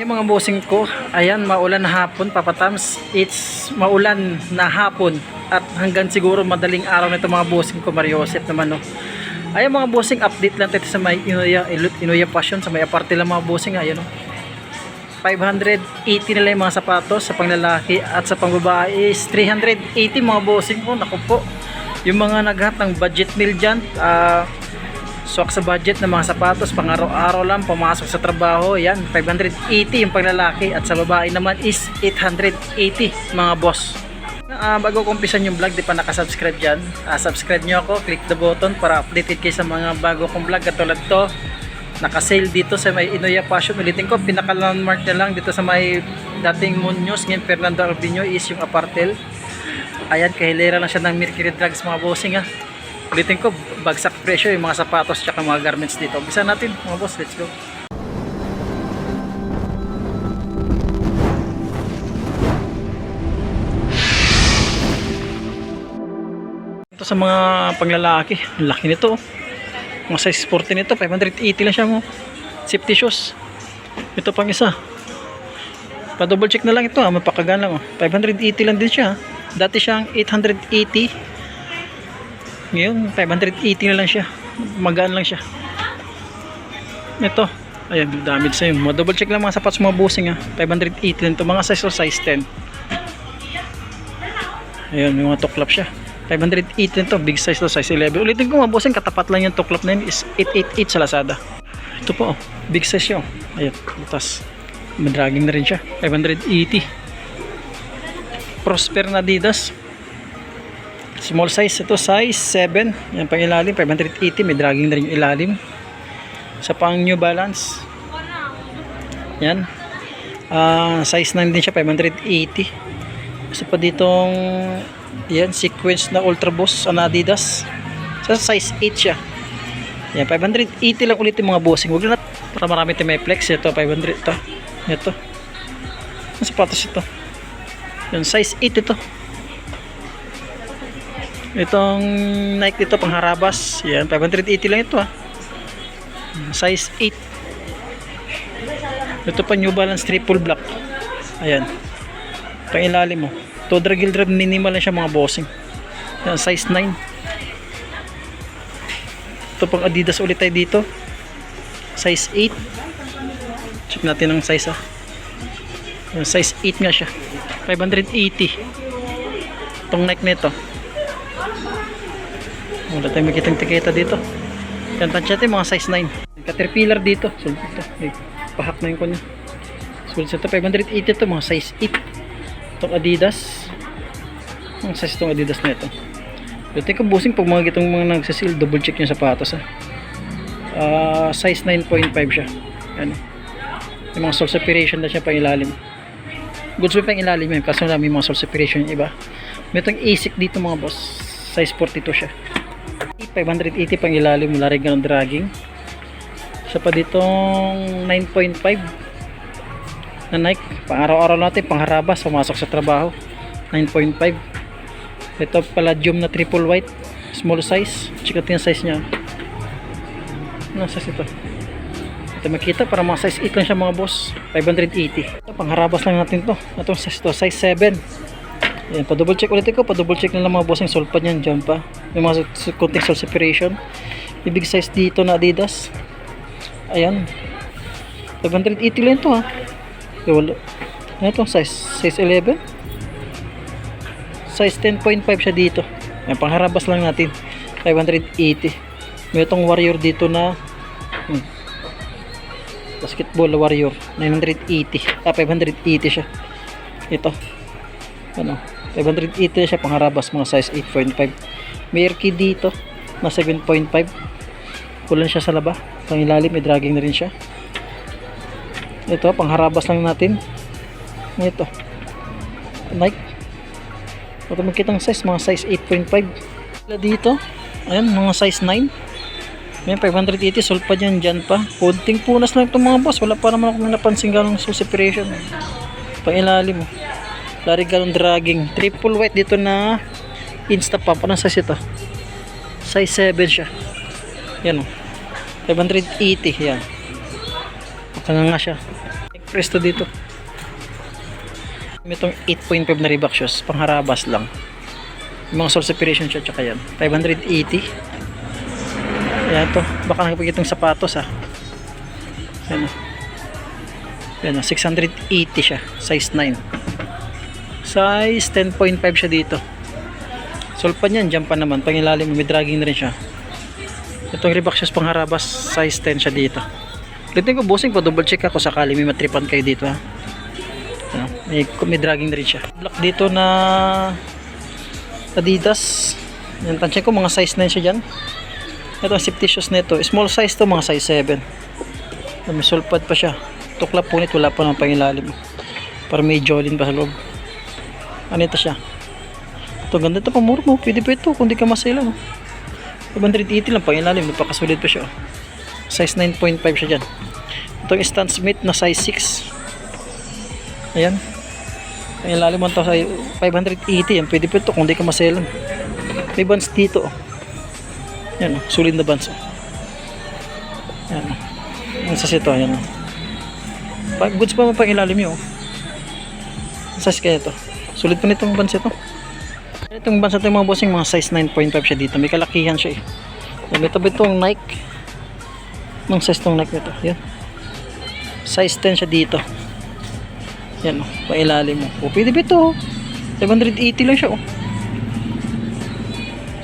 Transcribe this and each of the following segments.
Yung mga bossing ko, ayan, maulan na hapon, papatams. It's maulan na hapon at hanggang siguro madaling araw nito mga bossing ko, Mario Joseph naman, no. Ayan mga bossing, update lang tayo sa may Inuya, Inuya Passion, sa may aparte lang mga bossing, ayan, no. 580 nila yung mga sapatos sa panglalaki at sa pangbabae is 380 mga bossing ko, naku po. Yung mga naghat ng budget meal dyan, ah, swak sa budget ng mga sapatos pang araw-araw lang pumasok sa trabaho yan 580 yung panglalaki at sa babae naman is 880 mga boss. Ah, bago ko umpisan yung vlog di pa nakasubscribe dyan. Ah, subscribe nyo ako click the button para updated kayo sa mga bago kong vlog. Katulad to nakasale dito sa may Inoya Passion ulitin ko pinaka landmark na lang dito sa may dating Moon News ngayon Fernando Albino is yung apartel. Ayan kahilera lang siya ng Mercury Drugs mga bossing ha ulitin ko bagsak presyo yung mga sapatos tsaka mga garments dito. Umpisa natin mga boss let's go. Ito sa mga panglalaki ang laki nito. Mga size 40 nito 580 lang siya mo safety shoes. Ito pang isa. Pa double check na lang ito ah. Mapakagan lang oh. 580 lang din siya dati siyang 880 ngayon 580 na lang siya. Magaan lang siya. Ito. Ayan damage sa yun double check lang mga sapatos mga busing ha 580 lang ito mga size o size 10 ayan may mga tuklap siya. 580 lang to. Big size to size 11 ulitin ko mga busing katapat lang yung tuklap na yun. Is 888 sa Lazada. Ito po oh. Big size siya oh. Ayan butas. Madragging na rin siya. 580 Prosper na Adidas small size ito size 7 yan pang ilalim 580 may dragging na rin yung ilalim. Sa pang New Balance. Yan. Ah, size 9 din siya 580 isa pa ditong yan sequence na Ultra Boost ang Adidas. Sa size 8 siya. Yan 580 lang ulit yung mga bossing. Huwag na para marami tayo may flex. Ito 500 ito ito. Ang sapatos ito. Yung size 8 ito Itong Nike dito pang harabas. Yan, 580 lang ito ah. Size 8. Ito pa New Balance triple black. Ayan. Pang ilalim mo. To dragil drag minimal lang siya mga bossing. Yan, size 9. Ito pang Adidas ulit tayo dito. Size 8. Check natin ang size ah. Yan, size 8 nga siya. 580. Itong Nike nito. Wala tayong makitang tiketa dito. Yan tansyate mga size 9. Caterpillar dito. So, ito. Ay, pahak na yung kanya. So, ito 580 ito mga size 8. Itong Adidas. Ang size itong Adidas na ito. Ito ko busing pag mga gitong mga nagsasil, double check yung sapatos ha. Ah, size 9.5 siya. Yan. Yung mga sole separation na siya pang ilalim. Goods mo pang ilalim yun. Kaso na may mga sole separation yung iba. May itong ASIC dito mga boss. Size 42 siya. 580 pang ilalim wala rin ganun dragging. Isa pa ditong 9.5 na Nike. Pang araw-araw natin pang harabas pumasok sa trabaho. 9.5 ito palladium na triple white small size. Check natin yung size nya ano size ito? Ito makita para mga size 8 lang siya mga boss. 580 ito pang harabas lang natin to. Ito size to size 7 Ayan, pa-double check ulit ko, pa-double check na lang mga bossing sol pa niyan dyan pa. Yung mga s- konting sol separation. Yung big size dito na Adidas. Ayan. 580 lang ito ha. Yung wala. Ano ito? Size, size 11? Size 10.5 siya dito. Ayan, pangharabas lang natin. 580. May itong warrior dito na hmm, basketball warrior. 980. Ah, 580 siya. Ito. Ano? 580 siya pangharabas mga size 8.5 may key dito na 7.5 kulan siya sa laba pang ilalim may dragging na rin siya. Ito pangharabas lang natin. Ito Nike. Ito makikita ang size mga size 8.5 dito ayan mga size 9 may 580 sol pa dyan dyan pa. Kunting punas lang itong mga boss wala pa naman ako napansin ganong sol separation pang ilalim oh Lari galong dragging. Triple white dito na insta pump. Anong size ito? Size 7 siya. Yan o. 580. Yan. Makanga nga siya. Presto dito. Itong 8.5 na Reebok shoes. Pangharabas lang. Yung mga sole separation siya tsaka yan. 580. Ayan to. Baka nakapag itong sapatos ha. Ayan o. Ayan o. 680 siya. Size 9. Size 10.5 siya dito. Sole pa niyan. Diyan pa naman. Pangilalim. May dragging na rin siya. Itong shoes pangharabas. Size 10 siya dito. Ulitin ko bossing pa double check ako sakali may matripan kayo dito ha. Ano, may, may dragging na rin siya. Black dito na Adidas. Yan, tansya ko mga size 9 siya dyan. Ito ang shoes nito. Small size to mga size 7. Yan, May sulpad pa siya. Tuklap punit wala pa ng pangilalim. Para may jolin pa sa loob. Ano ito siya? Ito ganda ito pamura mo. Pwede pa ito kung di ka masela. No? 580 lang pangilalim. Napakasulit pa siya. oh. Size 9.5 siya dyan. Itong Stan Smith na size 6. Ayan. Ang ilalim mo ito sa 580 yan. Pwede pa ito kung di ka maselan. May bands dito. oh. Yan oh. Sulit na bands. Oh. Yan oh. Ang sas ito. Yan. Pa- Goods pa mo pang ilalim yun. Sas kaya ito. Sulit pa nitong bands ito. Itong bands ito yung mga bossing mga size 9.5 siya dito. May kalakihan siya eh. Yan, Ito ba itong Nike? Anong size tong Nike nito? Yan. Size 10 siya dito. Yan o, oh, pailalim mo. O, pwede ba ito? oh? 580 lang siya oh.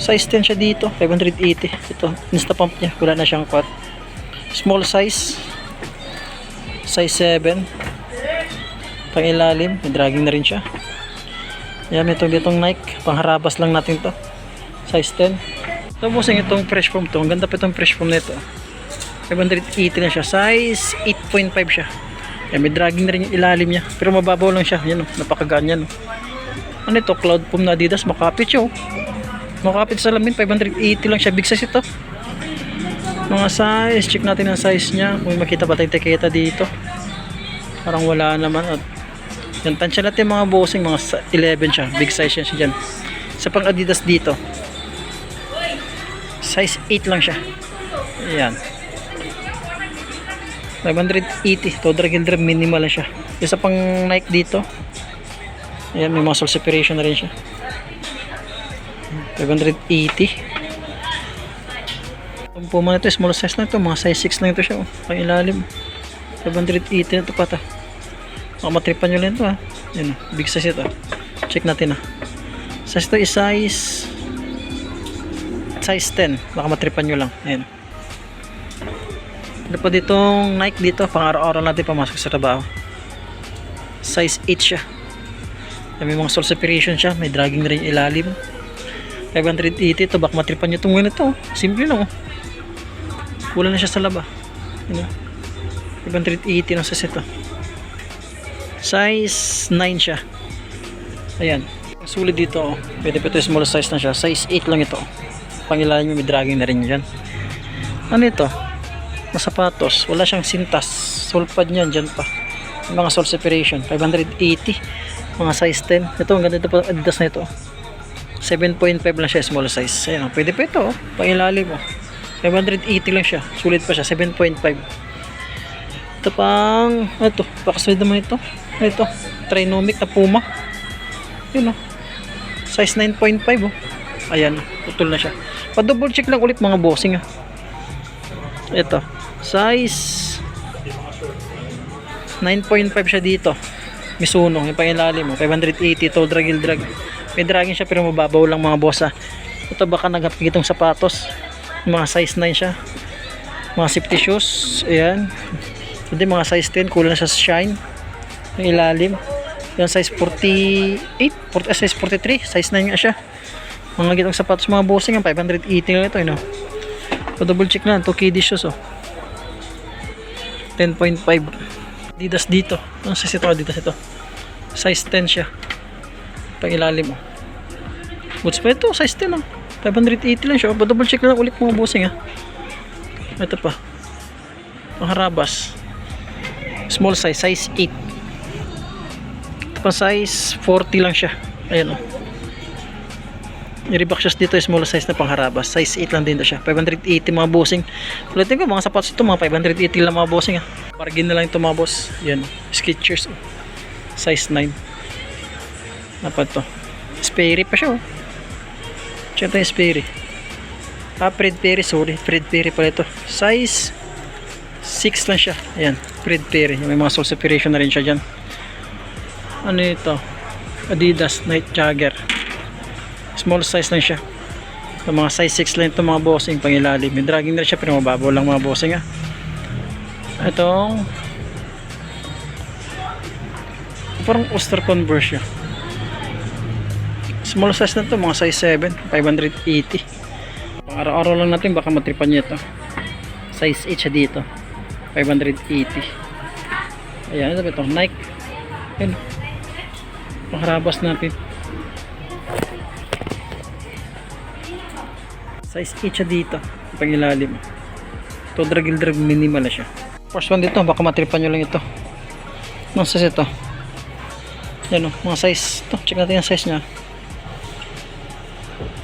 Size 10 siya dito, 580. Ito, insta pump niya, wala na siyang cut. Small size. Size 7. Pangilalim, may dragging na rin siya. Yan, itong ditong Nike. Pangharabas lang natin to. Size 10. Tapos yung itong fresh foam to. Ang ganda pa itong fresh foam nito. 580 na siya. Size 8.5 siya. Yan, may dragging na rin yung ilalim niya. Pero mababaw lang siya. Yan o, napakagaan yan o. Ano ito? Cloud foam na Adidas. Makapit siya o. Makapit sa lamin. 580 lang siya. Big size ito. Mga size. Check natin ang size niya. Kung makita ba tayong tiketa dito. Parang wala naman. At yan, tansya natin mga bossing. Mga sa- 11 siya. Big size siya dyan. Sa pang Adidas dito. Size 8 lang siya. Ayan. 580 to drag and minimal lang siya isa pang Nike dito ayan may mga sole separation na rin siya 580 itong puma na ito small size na ito mga size 6 lang ito siya oh. pang ilalim 580 na ito pata baka matripan nyo lang ito ha yan oh. big size ito check natin ha size ito is size size 10 baka matripan nyo lang ayan ano pa ditong Nike dito, pang araw-araw natin pamasok sa trabaho. Size 8 siya. May mga sole separation siya, may dragging na rin ilalim. 580 ito, baka matripan nyo itong win ito. Simple lang oh. Kulang na siya sa laba. Ano? 580 lang sa set oh. Size 9 siya. Ayan. Sulit dito oh. Pwede pa ito small size na siya. Size 8 lang ito. Pangilalim may dragging na rin yan. Ano ito? na sapatos wala siyang sintas sulpad niyan dyan pa mga sole separation 580 mga size 10 ito ang ganda pa adidas na ito 7.5 lang siya small size ayan o pwede pa ito oh. pangilalim mo 580 lang siya sulit pa siya 7.5 ito pang ito pakasulit naman ito ito trinomic na puma. Yun o size 9.5 oh. Ayan putol na siya. Pa double check lang ulit mga bossing ah. Ito size 9.5 siya dito. Misuno yung pangilalim mo 580 to dragil drag may dragging siya pero mababaw lang mga boss ah. ito baka nagapig itong sapatos. Mga size 9 siya. Mga safety shoes ayan. Hindi mga size 10 kulang na siya sa shine yung ilalim yung size 48 40, ah, size 43 size 9 nga siya mga gitong sapatos mga bossing ang 580 lang ito you know So, double check na. 2 KD shoes oh. 10.5. Adidas dito. Ang size ito Adidas ito. Size 10 siya. Pang ilalim oh. Boots pa ito. Size 10 oh. 580 lang siya. Oh, double check lang ulit mga bossing ah. Ito pa. Pangharabas. Small size. Size 8. Pa size 40 lang siya. Ayan oh. Yung Reebok shoes dito small size na pangharabas. Size 8 lang din daw siya. 580 mga bossing. Ulitin ko, mga sapatos ito, mga 580 lang mga bossing. Ah. Bargain na lang ito mga boss. Yan. Skechers. Oh. Size 9. Dapat to. Sperry pa siya oh. Check yung Sperry. Ah, Fred Perry, sorry. Fred Perry pala ito. Size 6 lang siya. Ayan, Fred Perry. May mga soul separation na rin siya dyan. Ano ito? Adidas Night Jagger. Small size lang siya. Ito mga size 6 lang ito mga bossing pangilalim. May dragging na siya pero mababaw lang mga bossing ha. Itong parang Oster Converse siya. Small size na to, mga size 7, 580. Pang araw-araw lang natin baka matripan niya ito. Size 8 siya dito. 580. Ayan, ito? Nike. Ayan. Pangharabas natin. Size 8 siya dito. Pangilalim. Ito dragil drag minimal na siya. First one dito, baka matripan nyo lang ito. Anong size ito? Yan o, mga size. Ito, check natin yung size niya.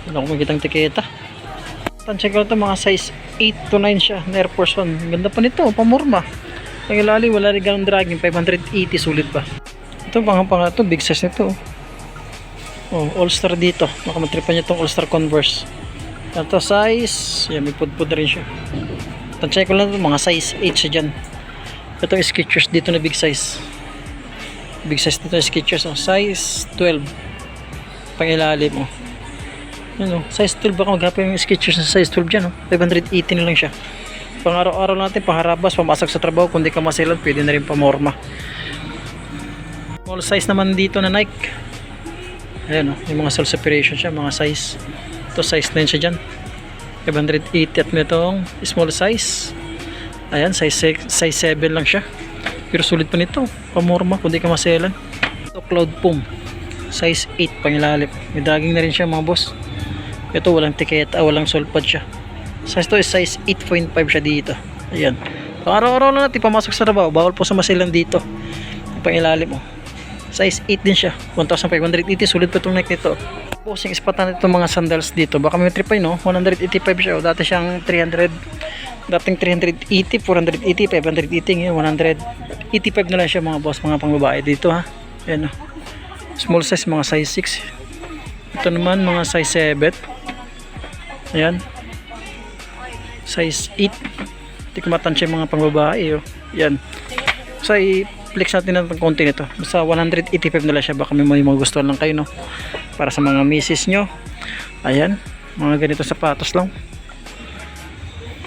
Wala akong makitang tiketa. Tan check ko ito, mga size 8 to 9 siya. Na Air Force One. Ganda pa nito, pamorma. Ang ilali, wala rin ganong dragging. 580, sulit pa. Ito, pang pang ito, big size nito. Oh, All-Star dito. Baka matripan niya itong All-Star Converse. Ito size, yan may pudpud na rin siya. Tansya ko lang ito, mga size 8 siya dyan. Ito Skechers dito na big size. Big size dito Skechers, oh. size 12. Pang ilalim, oh. Yan, oh. size 12 baka maghapon yung Skechers na size 12 dyan, oh. 580 na lang siya. Pang araw-araw natin, pangharabas, pamasok sa trabaho, kung di ka masilan, pwede na rin pamorma. Small size naman dito na Nike. Ayan, oh. yung mga soul separation siya, mga size. Ito size 9 siya dyan. 580 at nitong small size. Ayan, size, size 7 lang siya. Pero sulit pa nito. Pamorma, kundi ka maselan. Ito Cloud Pum. Size 8 pangilalim. May daging na rin siya mga boss. Ito walang tiketa, walang sulpad siya. Size to is size 8.5 siya dito. Ayan. Araw-araw lang natin pamasok sa trabaho. Bawal po sa masilan dito. Pangilalim mo. Size 8 din siya. 1,580. Sulit pa itong neck nito. Bossing ispatan nito mga sandals dito. Baka may trip pa no? 185 siya. O, dati siyang 300. Dating 380, 480, 580. Ngayon 185 na lang siya mga boss. Mga pangbabae dito ha. Ayan o. Small size mga size 6. Ito naman mga size 7. Ayan. Size 8. Hindi ko matansya mga pangbabae. Oh. Yan. So, i-flex natin ng konti nito. Basta 185 na lang siya. Baka may mga magustuhan lang kayo, no? Para sa mga misis nyo. Ayan. Mga ganito sapatos lang.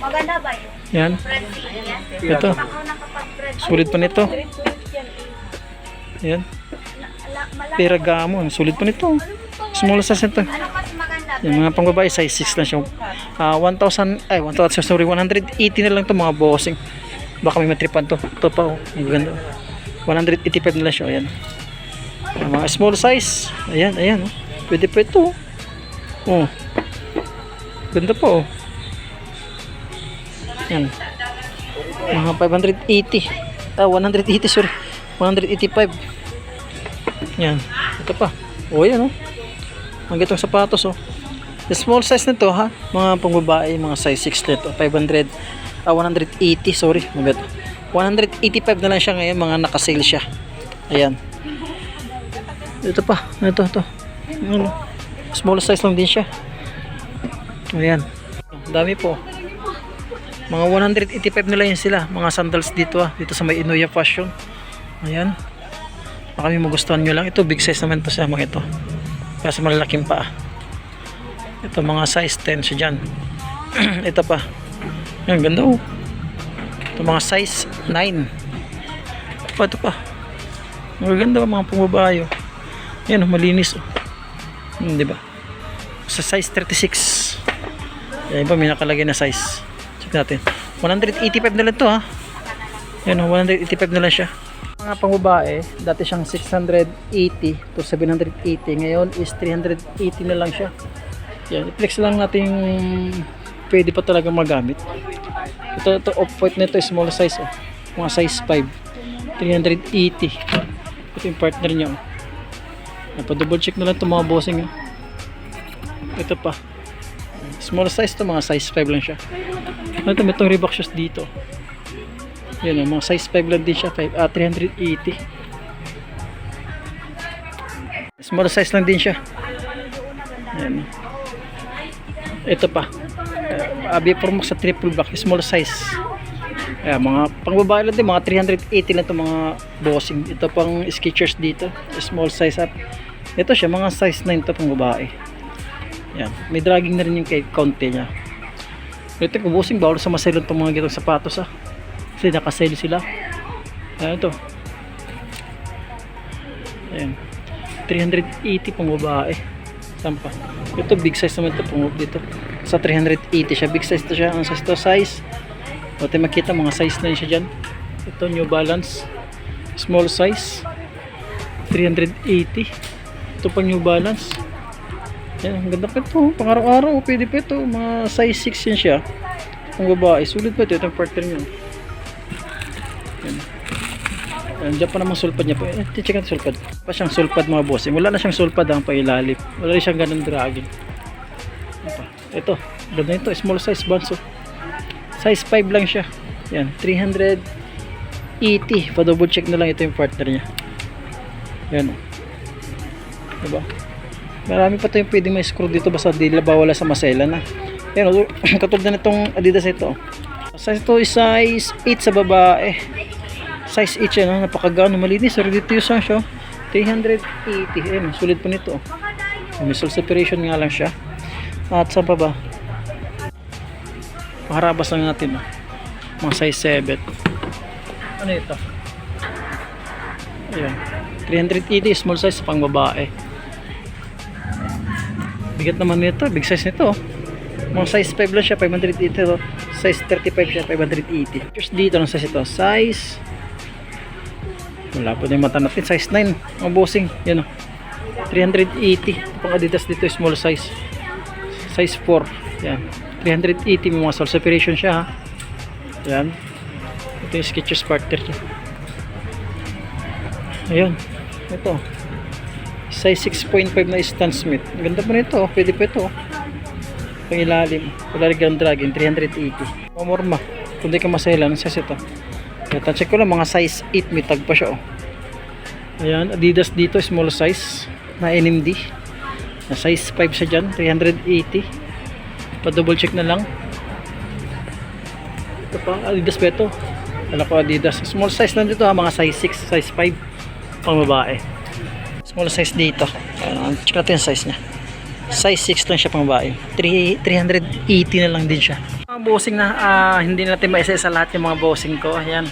Maganda ba yun? Yan. Yan? Ito. Sulit pa nito. Ayan. Malaki. Peragamo. Sulit pa nito. Small size nito. Ano? Yung mga pangbabae, size 6 lang siya. Ah, 1,000, ay, 1,000, sorry, 180 na lang to mga bossing. Baka may matripan to. Ito pa, oh. Ang ganda. 185 na lang siya. Ayan. Ah, mga small size. Ayan, ayan. Oh. Pwede pa ito. Oh. Ganda po. Oh. Ayan. Mga 580. Ah, 180, sorry. 185. Yan. Ito pa. Oh, yan oh. Ang gitong sapatos oh. The small size nito ha, mga pangbabae, mga size 6 nito, 500 ah 180, sorry, magat. 185 na lang siya ngayon, mga naka-sale siya. Ayan. Ito pa, ito, ito. Ano? Small size lang din siya. Ayan. Dami po. Mga 185 na lang yan sila, mga sandals dito ah, dito sa may Inoya Fashion. Ayan. Baka may magustuhan nyo lang. Ito, big size naman to sa mga ito. Kasi malalaking pa. Ito, mga size 10 siya dyan. ito pa. Yan, ganda oh. Ito, mga size 9. Ito pa, ito pa. Magaganda mga pumbabayo. Yan, oh, malinis oh. Hmm, di ba? Sa size 36. Yan iba, may nakalagay na size. Check natin. 185 na lang to ha. Yan, oh, 185 na lang siya mga pangbabae, dati siyang 680 to 780. Ngayon is 380 na lang siya. Yan, i-flex lang natin pwede pa talaga magamit. Ito, ito off-white nito, small size. Oh. Mga size 5. 380. Ito yung partner niya. Oh. Napa-double check na lang itong mga bossing. Oh. Ito pa. Small size to, mga size 5 lang siya. Ano ito, may itong Reebok shoes dito. Yan o, mga size 5 lang din siya. 5, ah, 380. Small size lang din siya. Yan. Ito pa. Uh, Abi Promox sa triple black, small size. Ayan, mga pangbabae lang din, mga 380 lang ito mga bossing. Ito pang Skechers dito, small size up. Ito siya, mga size 9 ito pang babae. Yan, may dragging na rin yung kay konti niya. Ito ko bossing, bawal sa maselon itong mga gitong sapatos ah. Kasi nakasale sila. Ayan ito. Ayan. 380 pang babae. Saan pa? Ito big size naman ito pang dito. Sa 380 siya. Big size to siya. Ang size to size. O tayo makita mga size na siya dyan. Ito New Balance. Small size. 380. Ito pang New Balance. Yan, ang ganda pa ito. Pang araw-araw. Pwede pa ito. Mga size 6 yan siya. Ang babae. Sulit pa ito. Ito ang partner nyo. Yan. Yan, dyan pa naman sulpad niya. Eh, check natin sulpad. Pa siyang sulpad mga boss. Wala na siyang sulpad ang pailalim. Wala rin siyang ganun dragging. Pa. Ito. Ganda ito. Small size banso. Size 5 lang siya. Yan. 380. Pa double check na lang ito yung partner niya. Yan. Diba? Marami pa tayong pwedeng may screw dito basta di bawala sa masela na. Yan. oh, Katulad na nitong Adidas ito. Size ito is size 8 sa babae. Size 8 yan. oh. Napakagano. Malinis. Ready to use lang siya. oh. 380. Ayun. Sulit po nito. oh. May separation nga lang siya. At saan pa ba? Maharabas lang natin. Oh. Mga size 7. Ano ito? Ayan. 380 small size pang babae. Bigat naman nito. Big size nito. oh. Mga size 5 lang siya. 580 oh. Size 35 siya. 580. Just dito ng size ito. Size wala po na yung mata natin. Size 9. Mga bossing. Yan oh. 380. Ito pang Adidas dito. Small size. Size 4. Yan. 380. May mga sole separation siya ha. Yan. Ito yung Skechers partner niya. Ayan. Ito. Size 6.5 na Stan Smith. Ganda pa nito. oh. Pwede pa ito. oh. Pang ilalim. Wala rin Dragon. 380. Pamorma. Kung di ka masaya lang. Size ito. Ito. Check ko lang. Mga size 8. May tag pa siya. Oh. Ayan. Adidas dito. Small size. Na NMD. Na size 5 siya dyan. 380. Pa double check na lang. Ito pa. Adidas ba ito? Alam ko Adidas. Small size lang dito ha. Mga size 6. Size 5 pang babae. Small size dito. Uh, check natin yung size niya. Size 6 lang siya pang babae. 3, 380 na lang din siya. Bossing na, ah, hindi natin maisa sa lahat yung mga bossing ko. Ayan.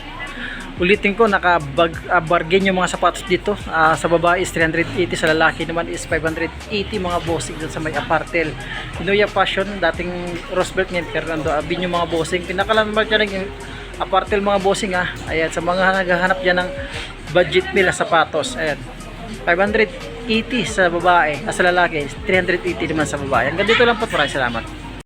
Ulitin ko, naka-bargain yung mga sapatos dito. Ah, sa babae is 380, sa lalaki naman is 580 mga bossing dun sa may apartel. Inuya Passion, dating Rosebelt ngayon, Fernando Abin yung mga bossing. Pinakalandmark niya lang yung apartel mga bossing ah. Ayan, sa mga naghahanap dyan ng budget na sapatos. Ayan. 580 sa babae, ah, sa lalaki, 380 naman sa babae. Hanggang dito lang po, maraming salamat.